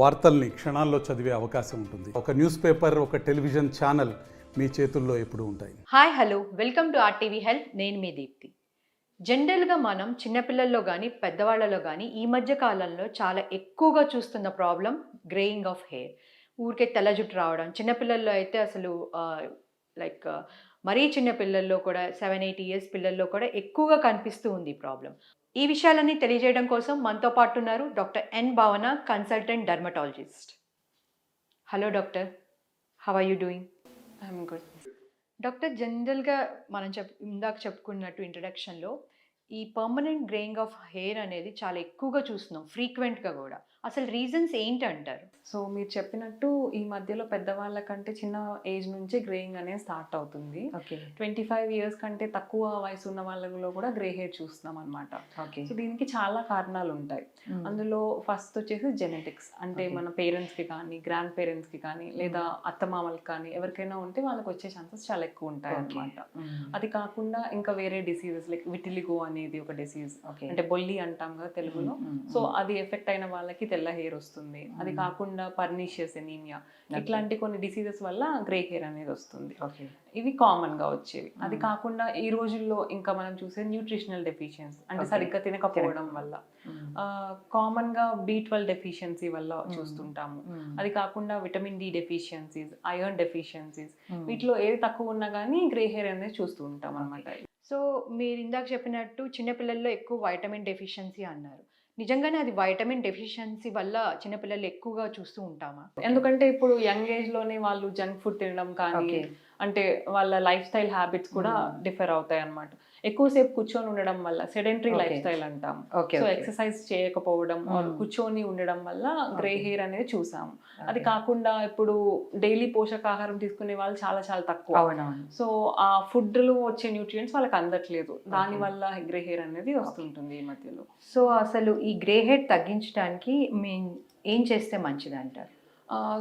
వార్తల్ని క్షణాల్లో చదివే అవకాశం ఉంటుంది. ఒక న్యూస్ పేపర్ ఒక టెలివిజన్ ఛానల్ మీ చేతుల్లో ఎప్పుడు ఉంటాయి. Hi hello welcome to RTV health నేను మీ దీప్తి. జనరల్గా మనం చిన్నపిల్లల్లో కానీ పెద్దవాళ్ళలో కానీ ఈ మధ్య కాలంలో చాలా ఎక్కువగా చూస్తున్న ప్రాబ్లం గ్రేయింగ్ ఆఫ్ హెయిర్ ఊరికే తెల్ల జుట్టు రావడం చిన్నపిల్లల్లో అయితే అసలు లైక్ మరీ చిన్న పిల్లల్లో కూడా సెవెన్ ఎయిట్ ఇయర్స్ పిల్లల్లో కూడా ఎక్కువగా కనిపిస్తూ ఉంది ఈ ప్రాబ్లం ఈ విషయాలన్నీ తెలియజేయడం కోసం మనతో పాటు ఉన్నారు doctor N Bhavana consultant dermatologist. Hello doctor how are you doing? I'm good. Doctor జనరల్గా మనం చెప్ ఇందాక చెప్పుకున్నట్టు ఇంట్రడక్షన్లో ఈ పర్మనెంట్ గ్రేయింగ్ ఆఫ్ హెయిర్ అనేది చాలా ఎక్కువగా చూస్తున్నాం ఫ్రీక్వెంట్గా కూడా. అసలు రీజన్స్ ఏంటి అంటారు సో మీరు చెప్పినట్టు ఈ మధ్యలో పెద్దవాళ్ళ కంటే చిన్న ఏజ్ నుంచి గ్రేయింగ్ అనేది స్టార్ట్ అవుతుంది. ఓకే. ట్వంటీ ఫైవ్ ఇయర్స్ కంటే తక్కువ వయసు ఉన్న వాళ్ళలో కూడా గ్రే హెయిర్ చూస్తున్నాం అనమాట ఓకే. సో దీనికి చాలా కారణాలు ఉంటాయి. అందులో ఫస్ట్ వచ్చేసి జెనెటిక్స్ అంటే. మన పేరెంట్స్కి కానీ గ్రాండ్ పేరెంట్స్కి కానీ లేదా అత్తమామలకి కానీ ఎవరికైనా ఉంటే వాళ్ళకి వచ్చే ఛాన్సెస్ చాలా ఎక్కువ ఉంటాయి అనమాట అది కాకుండా ఇంకా వేరే డిసీజెస్ లైక్ విటిలిగో అనేది ఒక డిసీజ్ అంటే బొల్లి అంటాం కదా తెలుగులో. సో అది ఎఫెక్ట్ అయిన వాళ్ళకి తెల్ల హెయిర్ వస్తుంది. అది. కాకుండా పర్నిషియస్ ఎనీమియా ఇట్లాంటి కొన్ని డిసీజెస్ వల్ల గ్రే హెయిర్ అనేది వస్తుంది. ఇవి కామన్గా వచ్చేవి. అది. కాకుండా ఈ రోజుల్లో ఇంకా మనం చూసే న్యూట్రిషనల్ డెఫిషియన్సీ అంటే. సరిగ్గా తినకపోవడం వల్ల. కామన్గా బి ట్వెల్వ్ డెఫిషియన్సీ వల్ల. చూస్తుంటాము. అది కాకుండా vitamin D deficiencies iron deficiencies వీటిలో ఏది తక్కువ ఉన్నా కానీ గ్రే హెయిర్ అనేది చూస్తూ ఉంటాం అనమాట సో మీరు ఇందాక చెప్పినట్టు చిన్నపిల్లల్లో ఎక్కువ వైటమిన్ డెఫిషియన్సీ అన్నారు. నిజంగానే అది వైటమిన్ డెఫిషియన్సీ వల్ల చిన్నపిల్లలు ఎక్కువగా చూస్తూ ఉంటామా? ఎందుకంటే ఇప్పుడు యంగ్ ఏజ్లోనే వాళ్ళు జంక్ ఫుడ్ తినడం కానీ అంటే వాళ్ళ లైఫ్ స్టైల్ హ్యాబిట్స్ కూడా Mm. డిఫర్ అవుతాయి అన్నమాట. ఎక్కువసేపు కూర్చొని ఉండడం వల్ల సెడెంటరీ. లైఫ్ స్టైల్ అంటాం ఓకే సో ఎక్సర్సైజ్ చేయకపోవడం or Mm. కూర్చొని ఉండడం వల్ల గ్రే. హెయిర్ అనేది చూసాము. అది కాకుండా ఇప్పుడు డైలీ పోషకాహారం తీసుకునే వాళ్ళు చాలా చాలా తక్కువ. సో ఆ ఫుడ్లో వచ్చే న్యూట్రియంట్స్ వాళ్ళకి అందట్లేదు. దాని. వల్ల గ్రే హెయిర్ అనేది వస్తుంటుంది ఈ మధ్యలో. సో అసలు ఈ గ్రే హెయిర్ తగ్గించడానికి మీ ఏం చేస్తే మంచిది అంటారు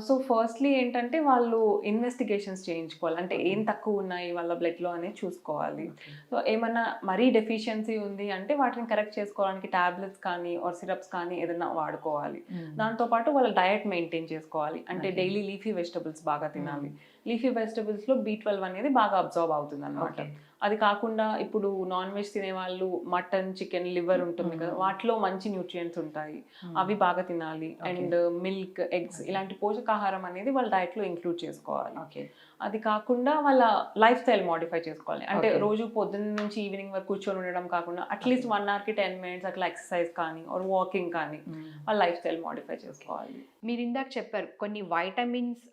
సో ఫస్ట్లీ ఏంటంటే వాళ్ళు ఇన్వెస్టిగేషన్స్ చేయించుకోవాలి. అంటే ఏం తక్కువ ఉన్నాయి వాళ్ళ blood లో అనేది చూసుకోవాలి సో ఏమన్నా మరీ డెఫిషియన్సీ ఉంది అంటే వాటిని కరెక్ట్ చేసుకోవడానికి టాబ్లెట్స్ కానీ ఆర్ సిరప్స్ కానీ ఏదైనా వాడుకోవాలి. దాంతోపాటు వాళ్ళ డయట్ మెయింటైన్ చేసుకోవాలి. అంటే. డైలీ లీఫీ వెజిటబుల్స్ బాగా తినాలి. లీఫీ వెజిటబుల్స్లో బీ ట్వెల్వ్ అనేది బాగా అబ్జర్వ్ అవుతుంది అనమాట అది కాకుండా ఇప్పుడు నాన్ వెజ్ తినే వాళ్ళు మటన్ చికెన్ లివర్ ఉంటుంది కదా. వాటిలో మంచి న్యూట్రియంట్స్ ఉంటాయి. అవి బాగా తినాలి. And milk eggs. ఇలాంటి పోషకాహారం అనేది వాళ్ళ డైట్లో ఇంక్లూడ్ చేసుకోవాలి. ఓకే. అది కాకుండా వాళ్ళ లైఫ్ స్టైల్ మాడిఫై చేసుకోవాలి. అంటే. రోజు పొద్దున్న నుంచి ఈవినింగ్ వరకు కూర్చొని ఉండడం కాకుండా అట్లీస్ట్ వన్ అవర్కి టెన్ మినిట్స్ అట్లా ఎక్సర్సైజ్ కానీ ఆర్ వాకింగ్ కానీ వాళ్ళ లైఫ్ స్టైల్ మాడిఫై చేసుకోవాలి. మీరు ఇందాక చెప్పారు కొన్ని వైటమిన్స్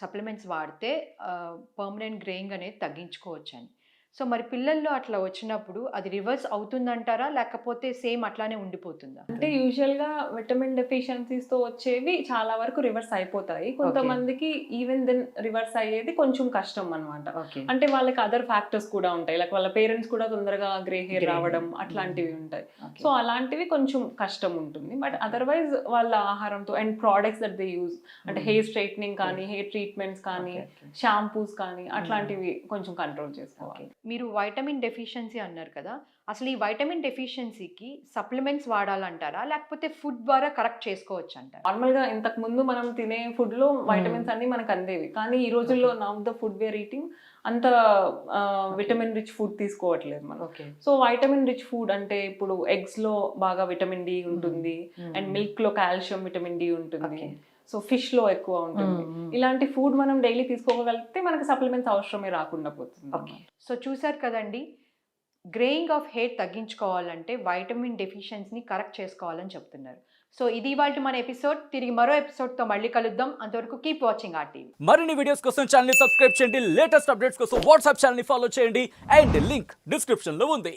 సప్లిమెంట్స్ వాడితే పర్మనెంట్ గ్రేయింగ్ అనేది తగ్గించుకోవచ్చు అని సో మరి పిల్లల్లో అట్లా వచ్చినప్పుడు అది రివర్స్ అవుతుందంటారా? లేకపోతే సేమ్ అట్లానే ఉండిపోతుందా? అంటే యూజువల్గా విటమిన్ డెఫిషియన్సీస్తో వచ్చేవి చాలా వరకు రివర్స్ అయిపోతాయి. కొంతమందికి ఈవెన్ దెన్ రివర్స్ అయ్యేది కొంచెం కష్టం అన్నమాట. ఓకే. అంటే వాళ్ళకి అదర్ ఫ్యాక్టర్స్ కూడా ఉంటాయి. లైక్ వాళ్ళ పేరెంట్స్ కూడా తొందరగా గ్రే హెయిర్. రావడం అట్లాంటివి ఉంటాయి. సో అలాంటివి కొంచెం కష్టం ఉంటుంది. బట్ అదర్వైజ్ వాళ్ళ ఆహారంతో and products that they use. అంటే హెయిర్ స్ట్రైట్నింగ్ కానీ హెయిర్ ట్రీట్మెంట్స్ కానీ షాంపూస్ కానీ అట్లాంటివి కొంచెం కంట్రోల్ చేసుకోవాలి. మీరు వైటమిన్ డెఫిషియన్సీ అన్నారు కదా అసలు ఈ వైటమిన్ డెఫిషియన్సీకి సప్లిమెంట్స్ వాడాలంటారా? లేకపోతే ఫుడ్ ద్వారా కరెక్ట్ చేసుకోవచ్చు అంటారా నార్మల్గా ఇంతకు ముందు మనం తినే ఫుడ్లో వైటమిన్స్ అన్ని మనకు అందేవి. కానీ ఈ రోజుల్లో now the food we're eating అంత విటమిన్ రిచ్ ఫుడ్ తీసుకోవట్లేదు మనం. సో వైటమిన్ రిచ్ ఫుడ్ అంటే ఇప్పుడు ఎగ్స్లో బాగా విటమిన్ డి ఉంటుంది. అండ్ మిల్క్లో కాల్షియం విటమిన్ డి ఉంటుంది. సో ఫిష్లో ఎక్కువ ఉంటుంది. ఇలాంటి ఫుడ్ మనం డైలీ తీసుకోగలిగితే మనకి సప్లిమెంట్స్ అవసరమే రాకుండా పోతుంది ఓకే. సో చూసారు కదండి గ్రేయింగ్ ఆఫ్ హెయిర్ తగ్గించుకోవాలంటే వైటమిన్ డెఫిషియన్సీని కరెక్ట్ చేసుకోవాలని చెప్తున్నారు. సో ఇది ఇవాళ మన ఎపిసోడ్ తిరిగి మరో ఎపిసోడ్తో మళ్ళీ కలుద్దాం. అంతవరకు కీప్ వాచింగ్ ఆ టీవీ. మరిన్ని వీడియోస్ కోసం ఛానల్ సబ్స్క్రైబ్ చేయండి. లేటెస్ట్ అప్డేట్స్ కోసం వాట్సాప్ ఛానల్ ఫాలో చేయండి. అండ్ లింక్ డిస్క్రిప్షన్లో ఉంది.